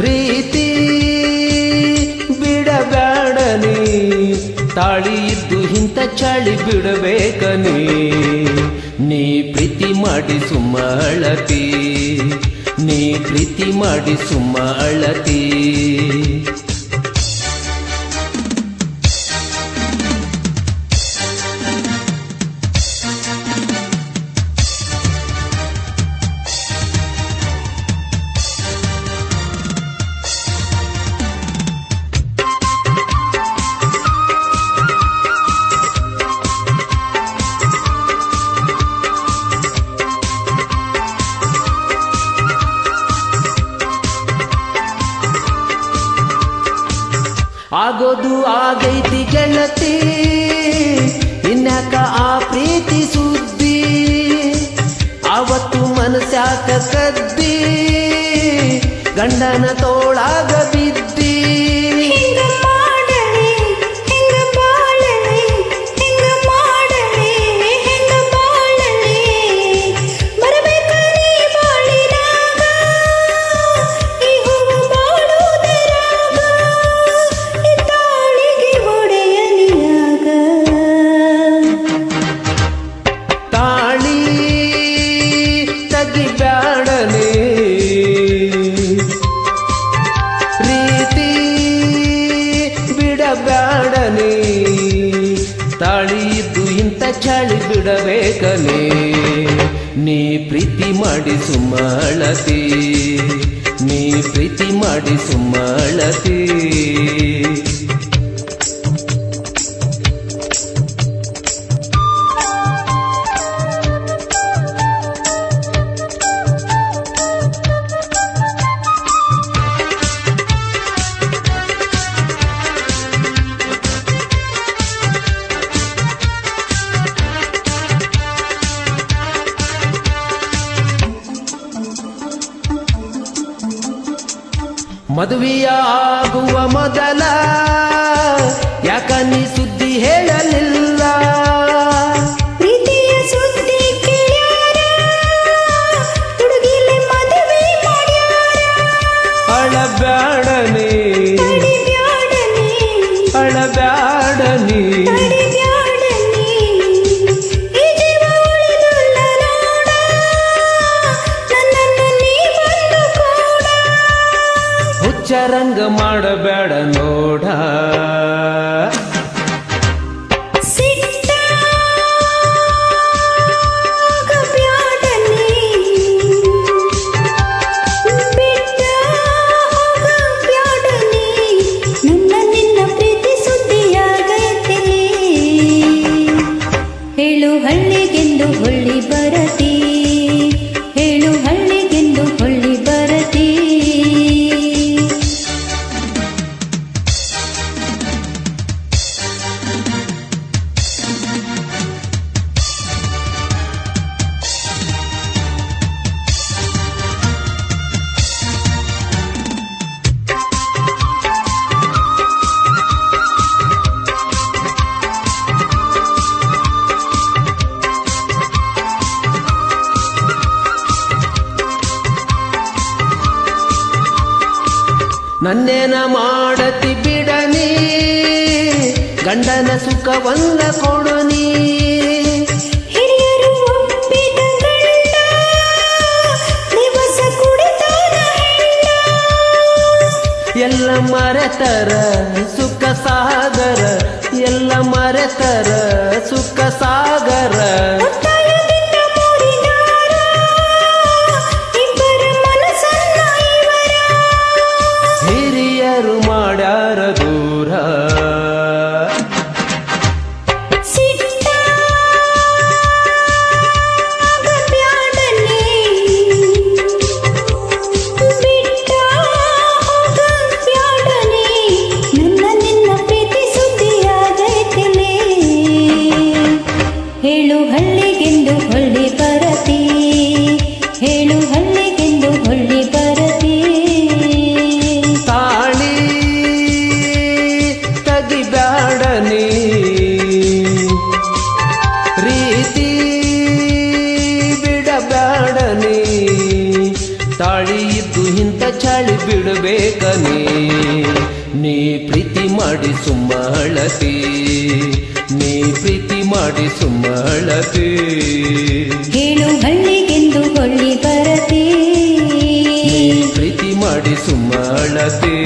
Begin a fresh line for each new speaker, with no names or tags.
ರೀತಿ ಬಿಡಬೇಡನಿ. ತಾಳಿ ಇದ್ದು ಇಂಥ ಚಳಿ ಬಿಡಬೇಕನಿ. ನೀ ಪ್ರೀತಿ ಮಾಡಿ ಸುಮ್ಮ ಅಳತಿ. ನೀ ಪ್ರೀತಿ ಮಾಡಿ ಸುಮ್ಮ ಅಳತಿ. ಆಗೋದು ಆಗೈತಿ ಗೆಳತಿ ಇನ್ನಕ ಆ ಪ್ರೀತಿ ಸುದ್ದಿ? ಅವತ್ತು ಮನಸ್ಯಾಕ ಕದ್ದಿ ಗಂಡನ ತೋಳಾಗ ಬಿಡಬ್ಯಾಡನೆ ತಾಳಿ ಇದ್ದು ಇಂಥ ಚಾಳಿ ಬಿಡಬೇಕನೆ. ನೀ ಪ್ರೀತಿ ಮಾಡಿ ಸುಮ್ಮಳತಿ ನೀ ಪ್ರೀತಿ ಮಾಡಿ ಸುಮ್ಮ ಮದುವೆಯಾಗುವ ಮೊದಲ ಯಾಕನಿ ಸುದ್ದಿ ಹೇಳಲಿಲ್ಲ?
ಪ್ರೀತಿಯ ಸುದ್ದಿ
ಅಳಬ್ಯಾಡನೆ ಅಳಬ್ಯಾಡನಿ ಹುಚ್ಚರಂಗ ಮಾಡಬೇಡ ನೋಡ. ನನ್ನೇನ ಮಾಡತಿ ಬಿಡನಿ ಗಂಡನ
ಕುಡಿತಾನ ಹೆಂಡ.
ಎಲ್ಲ ಮರೆತರ ಸುಖ ಸಾಗರ ಎಲ್ಲ ಮರೆತರ ಸುಖ ಸಾಗರ
ನೀ ತಾಳಿ ಇದ್ದು ಇಂತ ಚಾಳಿ
ಬಿಡಬೇಕನೇ? ನೀ ಪ್ರೀತಿ ಮಾಡಿ ಸುಮ್ಮಳತಿ ನೀ ಪ್ರೀತಿ ಮಾಡಿ ಸುಮ್ಮಳತಿ
ಹೇಳು ಹಳ್ಳಿಗೆಂದು ಹೊಳ್ಳಿ ಬರತಿ.
ಪ್ರೀತಿ ಮಾಡಿ ಸುಮ್ಮಳತಿ